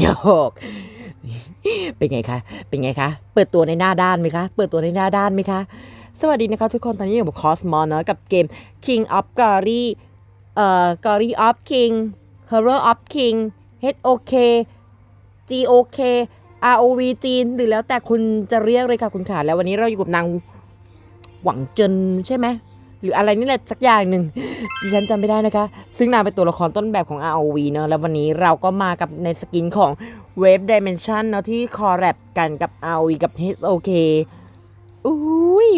โยก เป็นไงคะ เป็นไงคะ เปิดตัวในหน้าด้านไหมคะ เปิดตัวในหน้าด้านไหมคะ สวัสดีนะคะทุกคน ตอนนี้อยู่กับคอสมอเนาะกับเกม King of Glory เอ่อ Glory of King Hero of King HOK GOK ROV จีนหรือแล้วแต่คุณจะเรียกเลยค่ะคุณขาแล้ววันนี้เราอยู่กับนางหวังเจินใช่ไหม หรืออะไรนี่แหละสักอย่างหนึ่งดิฉันจำไม่ได้นะคะ ซึ่งนางเป็นตัวละครต้นแบบของ ROV เนอะแล้ววันนี้เราก็มากับในสกินของ Wave Dimension เนอะที่คอแรบกันกับ ROV กับ HOK อุ้ย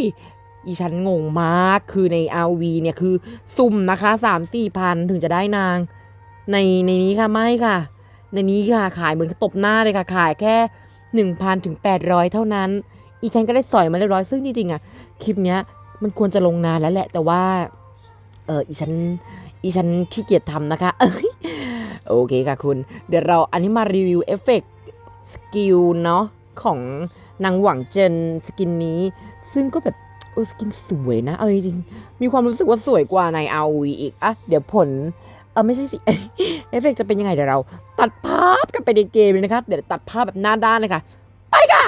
อีฉันงงมากคือใน ROV เนี่ยคือสุ่มนะคะ3-4พันถึงจะได้นาง ในในนี้ค่ะไม่ค่ะ ในนี้ค่ะขายเหมือนตบหน้าเลยค่ะ ขายแค่1,000ถึง800เท่านั้น อีฉันก็ได้สอยมาเรียบร้อยซึ่งจริงๆอะคลิปเนี้ย มันควรจะลงนานแล้วแหละ แต่ว่า เอออีฉันอีฉันขี้เกียจทำนะคะเอ้ยโอเคค่ะคุณ เดี๋ยวเราอันนี้มารีวิวเอฟเฟกต์สกิลเนาะของนางหวังเจนสกินนี้ ซึ่งก็แบบเออสกินสวยนะ เอาจริงมีความรู้สึกว่าสวยกว่าใน RV อีกอะเดี๋ยวผลเออไม่ใช่สิเอฟเฟกต์จะเป็นยังไงเดี๋ยวเรา ตัดภาพกันไปในเกมเลยนะคะ เดี๋ยวตัดภาพแบบหน้าด้านเลยค่ะ ไปค่ะ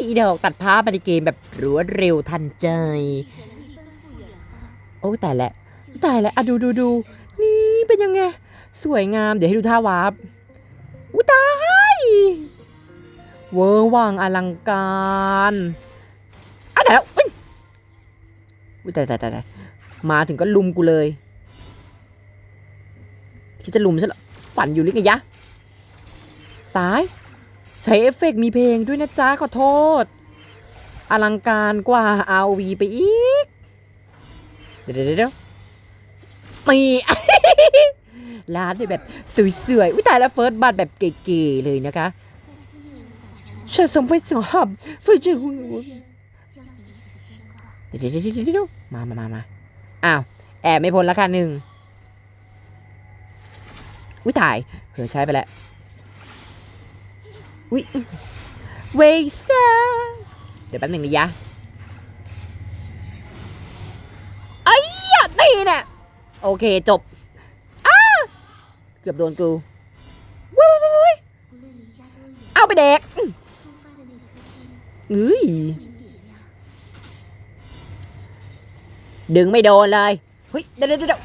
อีเดี๋ยวตัดภาพไปในเกมแบบรวดเร็วทันใจ โอ้แตายแล้วตายแล้วอะดูดูดูนี่เป็นยังไง สวยงาม เดี๋ยวให้ดูท่าวาร์ปอุ้ตายเวอร์วังอลังการอะแต่แล้วอุ้ยตายตายตายตายมาถึงก็ลุมกูเลยที่จะลุมฉันหรอฝันอยู่หรือไงยะ ตาย ช้เอฟเฟกต์มีเพลงด้วยนะจ๊ะ ขอโทษ อลังการกว่า RV ไปอีก เดี๋ยวเดี๋ยวเดี๋ยวตีร้านเนี่ยแบบสวยๆวิตายแล้วเฟิร์สบัตแบบเก๋ๆเลยนะคะเชิญสมไปสองหับเฟิร์สเจอเดี๋ยวเดี๋ยวเดี๋ยวเดี๋ยวเดี๋ยวมามามามาอ้าว แอบไม่พ้นล้วค่ะหนึ่งอุ้ยถ่ายเผลอใช้ไปแล้ว อุ้ยเวสเตอร์เดี๋ยวแป๊บหนึ่งนะยะไอ้ยะนี่แน่โอเคจบอ้าเกือบโดนกูว้ายว้ยเอาไปเด็กเฮ้ยดึงไม่โดนเลยเฮ้ยเดี๋ยวเดี๋ยวเดี๋ยว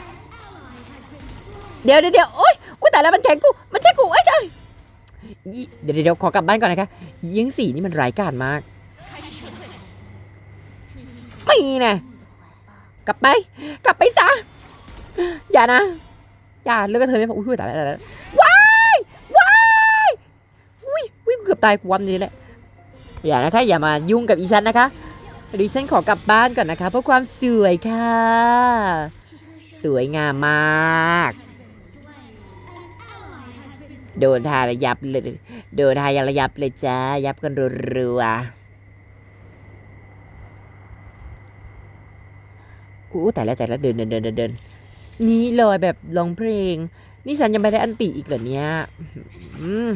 เดี๋ยวโอ๊ยแต่แล้วมันแทงกูมัน เดี๋ยวเดี๋ยวขอกลับบ้านก่อนนะคะยิงสีนี่มันร้ายกาจมากไม่นะกลับไป กลับไปซะ อย่านะ อย่าเลิกกับเธอไม่พออุ้ยตายแล้วตายแล้วว้ายว้ายอุ้ยอุ้ยเกือบตายกูวันนี้แหละอย่านะคะอย่ามายุ่งกับอีฉันนะคะดิฉันขอกลับบ้านก่อนนะคะ เพราะความสวยค่ะ สวยงามมาก โดนทาระยับเลยโดนทายระยับเลยจ้า ยับกันรัวๆอู้แต่ละแต่ละเดินเดินเดินเดินนี่เลยแบบร้องเพลง นี่ฉันยังไม่ได้อันติอีกเหรอเนี่ยอืม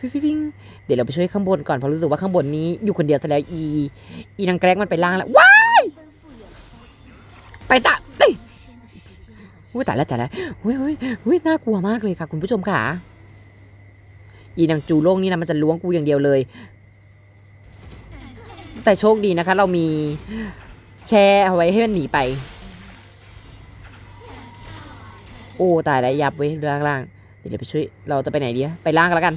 ปิ๊งปิ๊งปิ๊งเดี๋ยวเราไปช่วยข้างบนก่อนเพราะรู้สึกว่าข้างบนนี้อยู่คนเดียวซะแล้วอี อีนางแกล้งมันไปล่างแล้ว ว้าย ไปซะ อ้ยอุ้ยแต่ละแต่ละอุ้ยอุ้ยอุ้ยน่ากลัวมากเลยค่ะ คุณผู้ชมค่ะ อีนางจูโล่งนี่นะมันจะล้วงกูอย่างเดียวเลย แต่โชคดีนะคะ เรามีแช่เอาไว้ให้มันหนีไป โอ้ตายแล้วยับเว้ยล่างล่างเดี๋ยวไปช่วยเราจะไปไหนดีอะไปล่างกันแล้วกัน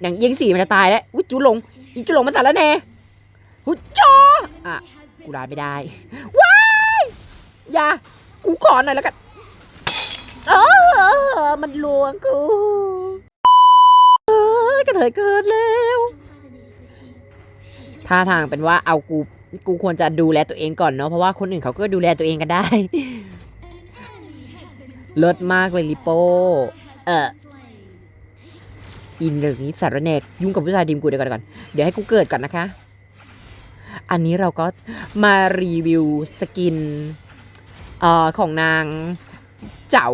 อย่างยิงสี่มันจะตายแล้วอุ้ยจูหลงอีจูหลงมันสั่นแล้วแน่หุยจออะกูได้ไม่ได้ว้ายอย่ากูขอหน่อยแล้วกัน เออมันลวงกูเอ้ยกระเทยเกินแล้วท่าทางเป็นว่าเอากูกูควรจะดูแลตัวเองก่อนเนาะเพราะว่าคนอื่นเขาก็ดูแลตัวเองกันได้เลิศมากเลยลิโป้เอออินเรื่องนี้สารแนกยุ่งกับผู้ชายดีมกูเดี๋ยวก่อนก่อนเดี๋ยวให้กูเกิดก่อนนะคะ อันนี้เราก็มารีวิวสกินเอ่อของนาง เจ๋า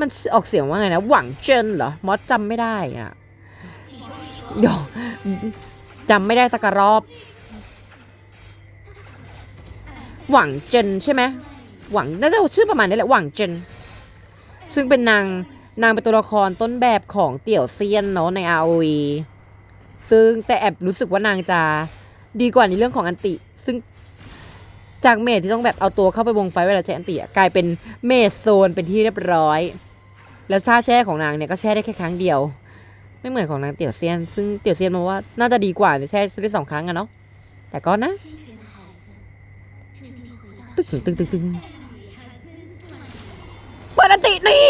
มันออกเสียงว่าไงนะ หวังเจินเหรอ มอสจำไม่ได้อะ เดี๋ยวจำไม่ได้สักรอบ หวังเจินใช่ไหม หวังน่าจะชื่อประมาณนี้แหละ หวังเจิน ซึ่งเป็นนาง นางเป็นตัวละครต้นแบบของเตี่ยวเซียนเนาะใน ROV ซึ่งแต่แอบรู้สึกว่านางจะดีกว่าในเรื่องของอันติ ซึ่ง จากเมดที่ต้องแบบเอาตัวเข้าไปวงไฟเวลาใช้อันติกลายเป็นเมดโซนเป็นที่เรียบร้อย แล้วชาแช่ของนางเนี่ยก็แช่ได้แค่ครั้งเดียว ไม่เหมือนของนางเตี่ยวเซียน ซึ่งเตี่ยวเซียนมาว่าน่าจะดีกว่าแช่ได้สองครั้งอะเนาะแต่ก็นะตึงตึงตึงตึงเปิดอันตินี่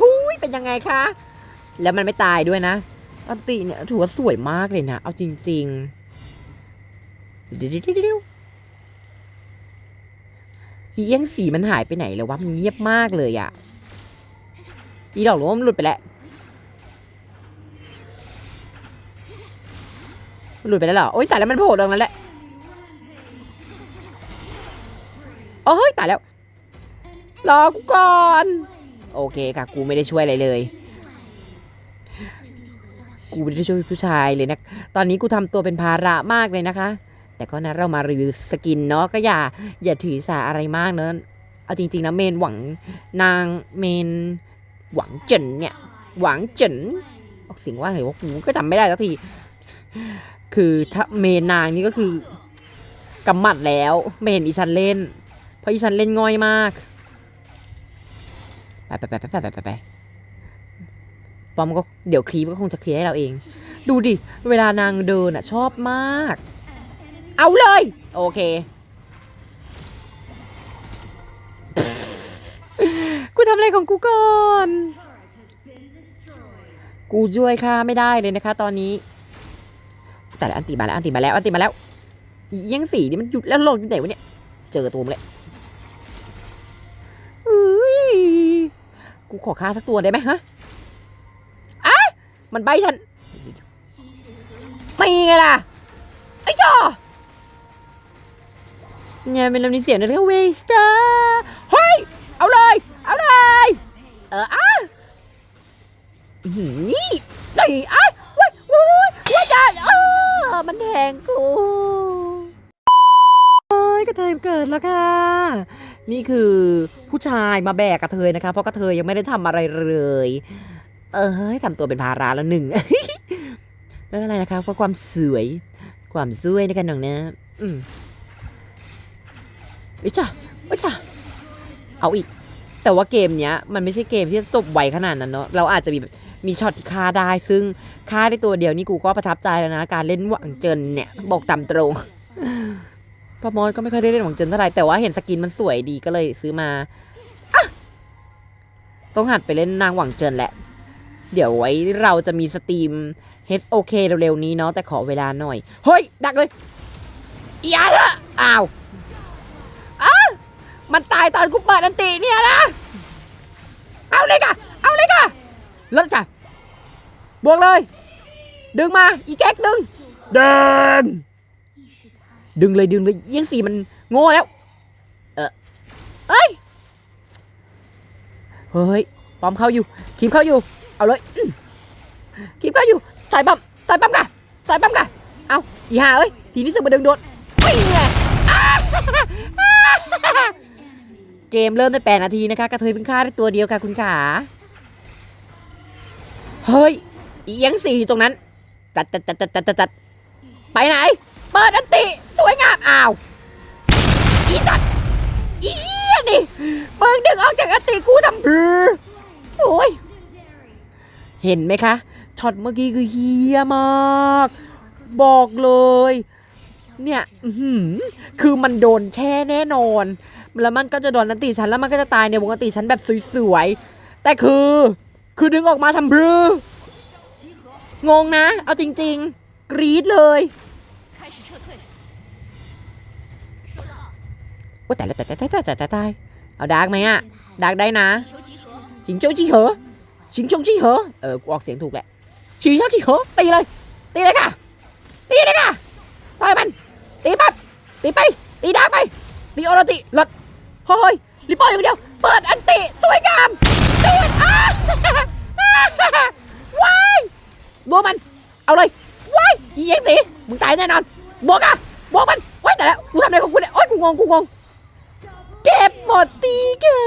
หุยเป็นยังไงคะ แล้วมันไม่ตายด้วยนะ อันติเนี่ยถือว่าสวยมากเลยนะ เอาจริง ๆ เดี๋ยวเดี๋ยวเดี๋ยวเดี๋ยว อีเอี้ยงสีมันหายไปไหนแล้ววะมันเงียบมากเลยอะอีดอกหรือว่ามันหลุดไปแล้วหลุดไปแล้วเหรอโอ๊ยตายแล้วมันโผล่ตรงนั้นแหละโอ้ยตายแล้ว รอกูก่อน โอเคค่ะ กูไม่ได้ช่วยอะไรเลย กูไม่ได้ช่วยผู้ชายเลยนะ ตอนนี้กูทำตัวเป็นภาระมากเลยนะคะ แต่ก็นะเรามารีวิวสกินเนาะก็อย่าอย่าถือสาอะไรมากเนอะเอาจริงๆนะเมนหวังนางเมนหวังเจินเนี่ย หวังเจินออกเสียงว่าไงว่ากูก็จำไม่ได้สักที คือถ้าเมนนางนี่ก็คือกำมัดแล้วไม่เมนอีฉันเล่น เพราะอีฉันเล่นง่อยมากไปไปไปไปไปไปไปปอมก็เดี๋ยวคลีปก็คงจะเคลียร์ให้เราเอง ดูดิ เวลานางเดินอะชอบมาก เอาเลย โอเค กูทำอะไรของกูก่อน กูช่วยค่าไม่ได้เลยนะคะ ตอนนี้ แต่ละอันตีมาแล้วอันตีมาแล้วอันตีมาแล้วยังสีนี่มันหยุดแล้วโลงอยู่ไหนวะเนี่ย เจอตัวมันเลยเอ้ยกูขอฆ่าสักตัวได้ไหมฮะอ้ามันใบฉันตีไงล่ะ ไอ้จอ เนี่ยเป็นลำนี้เสียงเลยเวสเตอร์เฮ้ย เอาเลย เอาเลย เอออะอื้อหือนี่นี่อะว้ายว้ายว้ายจ้าเออมันแทงกูเอ้ยกระเทยเกิดแล้วค่ะ นี่คือผู้ชายมาแบกกระเทยนะคะ เพราะกระเทยยังไม่ได้ทำอะไรเลย เออเฮ้ยทำตัวเป็นภาระแล้วหนึ่งไม่เป็นไรนะคะเพราะความสวย ความสวยในกันหนังนะอืม อ้จ้ะเอ้จ้ะเอาอีก แต่ว่าเกมเนี้ยมันไม่ใช่เกมที่จะจบไวขนาดนั้นเนาะเราอาจจะมีมีช็อตที่ฆ่าได้ ซึ่งฆ่าได้ตัวเดียวนี่กูก็ประทับใจแล้วนะ การเล่นหวังเจินเนี่ยบอกตามตรงพอมอสก็ไม่ค่อยได้เล่นหวังเจินเท่าไหร่แต่ว่าเห็นสกินมันสวยดีก็เลยซื้อมาอต้องหัดไปเล่นนางหวังเจินแหละ เดี๋ยวไว้เราจะมีสตรีม HOK เร็วๆนี้เนาะแต่ขอเวลาหน่อย เฮ้ย ดักเลยอีอาร์อะอ้าว มันตายตอนกูเปิดอันติเนี่ยนะ เอาเลยค่ะ เอาเลยค่ะเลิศค่ะ บวกเลย ดึงมา อีแก๊กดึงดึงดึงเลยดึงเลยเยี่ยงสีมันโง่แล้ว เออเอ้ย เฮ้ย ปอมเข้าอยู่คีมเข้าอยู่ เอาเลยอื้อคีมเข้าอยู่ ใส่ปั๊มใส่ปั๊มกะใส่ปั๊มกะเอาอีห่าเอ้ย ทีนี้สึกมาดึงโดนปิ้งไงอ้า เกมเริ่มได้แปดนาทีนะคะกระเทยเพิ่งฆ่าได้ตัวเดียวค่ะคุณขาเฮ้ยเอียงสี่อยู่ตรงนั้น จัดจัดจัดจัดจัดจัดจดไปไหน เปิดอันติ สวยงามอ้าวอีสัตว์อีเฮียนี่มึงดึงออกจากอันติกูทำบือโอ้ยเห็นไหมคะช็อตเมื่อกี้คือเฮียมาก บอกเลย เนี่ยคือมันโดนแช่แน่นอน แล้วมันก็จะโดนนันตีฉันแล้วมันก็จะตายในวงนันตีฉันแบบสวยๆ แต่คือ คือดึงออกมาทำบรืองงนะ เอาจริง ๆ กรีดเลยก็แต่แต่แต่แต่แต่แต่แต่เอาดาร์กไหมอะดาร์กได้นะชิงโจจีเหอชิงชงจีเหอเออออกเสียงถูกแหละชิงชงจีเหอตีเลย ตีเลยค่ะ ตีเลยค่ะต่อยมัน ตีปั๊บตีไป ตีดาร์กไป ตีออร์ติลด เฮ้ยรีบปล่อยอย่างเดียว เปิดอันติ สวยงามตีมันอ้าว้ายรัวมัน เอาเลยว้ายอีเอ็กสีมึงตายแน่นอนบวกอะบวกมันว้ายแต่แล้วกูทำอะไรของกูเนี่ยโอ๊ยกูงงกูงงเก็บหมดตีเกอ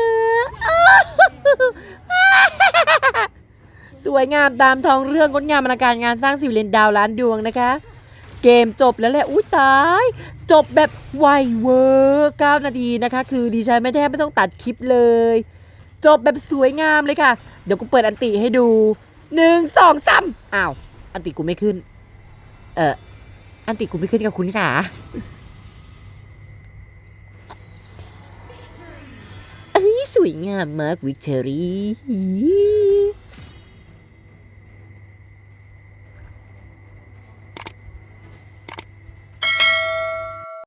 สวยงามตามทองเรื่องงดงามอลังการงานสร้างสิวเลนดาวล้านดวงนะคะ เกมจบแล้วแหละอุ้ยตาย จบแบบ ไวเวอร์9นาทีนะคะ คือดิฉันไม่แทบไม่ต้องตัดคลิปเลย จบแบบสวยงามเลยค่ะ เดี๋ยวกูเปิดอันติให้ดูหนึ่งสองสามอ้าว อันติกูไม่ขึ้น เอออันติกูไม่ขึ้นกับคุณค่ะเอ้ยสวยงามมากวิกเชอรี่